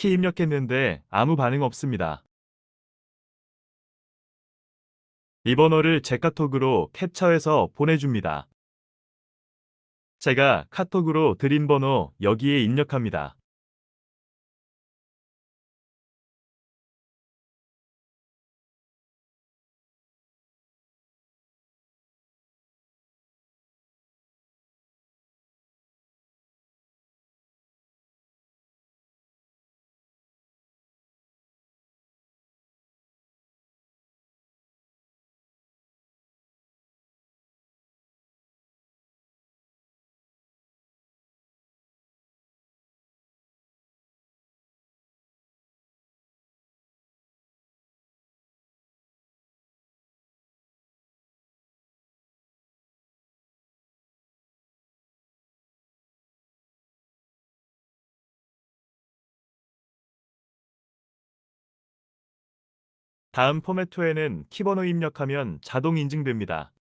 키 입력했는데 아무 반응 없습니다. 이 번호를 제 카톡으로 캡처해서 보내줍니다. 제가 카톡으로 드린 번호 여기에 입력합니다. 다음 포맷 2에는 키번호 입력하면 자동 인증됩니다.